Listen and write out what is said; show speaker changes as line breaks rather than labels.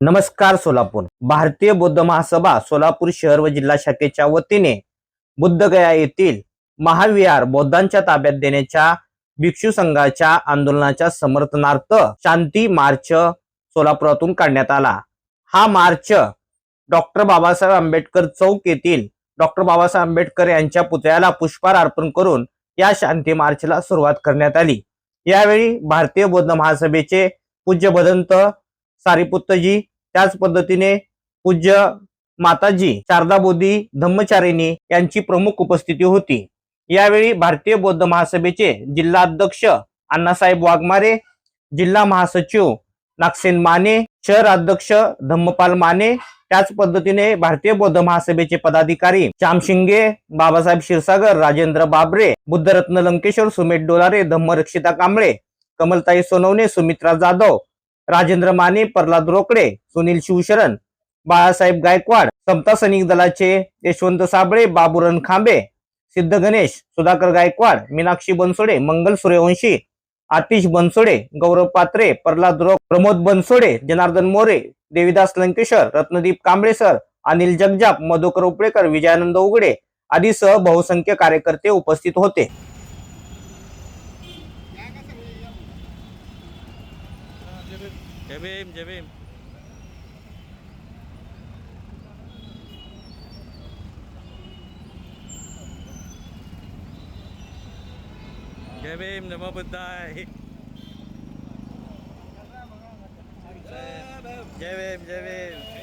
नमस्कार सोलापूर. भारतीय बौद्ध महासभा सोलापूर शहर व जिल्हा शाखेच्या वतीने बुद्धगया येथील महाविहार बौद्धांच्या ताब्यात देण्याच्या भिक्षू संघाच्या आंदोलनाच्या समर्थनार्थ शांती मार्च सोलापुरातून काढण्यात आला. हा मार्च डॉक्टर बाबासाहेब आंबेडकर चौक येथील डॉक्टर बाबासाहेब आंबेडकर यांच्या पुतळ्याला पुष्पहार अर्पण करून या शांती मार्चला सुरुवात करण्यात आली. यावेळी भारतीय बौद्ध महासभेचे पूज्य भदंत सारीपुत्तजी त्याच पद्धतीने पूज्य माताजी शारदा बोधी धम्मचारिणी यांची प्रमुख उपस्थिती होती. यावेळी भारतीय बौद्ध महासभेचे जिल्हा अध्यक्ष अण्णासाहेब वाघमारे जिल्हा महासचिव नागसेन माने शहर अध्यक्ष धम्मपाल माने त्याच पद्धतीने भारतीय बौद्ध महासभेचे पदाधिकारी श्याम शिंगे बाबासाहेब क्षीरसागर राजेंद्र बाबरे बुद्धरत्न लंकेश्वर सुमेध डोलारे धम्मरक्षिता कांबळे कमलताई सोनवणे सुमित्रा जाधव राजेंद्र माने प्रल्हाद रोकडे सुनील शिवशरण बाळासाहेब गायकवाड समता सैनिक दलाचे यशवंत साबळे बाबुरन खांबे सिद्ध गणेश सुधाकर गायकवाड मीनाक्षी बनसोडे मंगल सूर्यवंशी आतिश बनसोडे गौरव पात्रे प्रल्हाद रोक प्रमोद बनसोडे जनार्दन मोरे देविदास लंकेश्वर रत्नदीप कांबळे सर अनिल जगजाप मधुकर उपळेकर विजयानंद उगडे आदी सह बहुसंख्य कार्यकर्ते उपस्थित होते.
Jebim, Jebim. Jebim na mabutay.
Jebim, Jebim.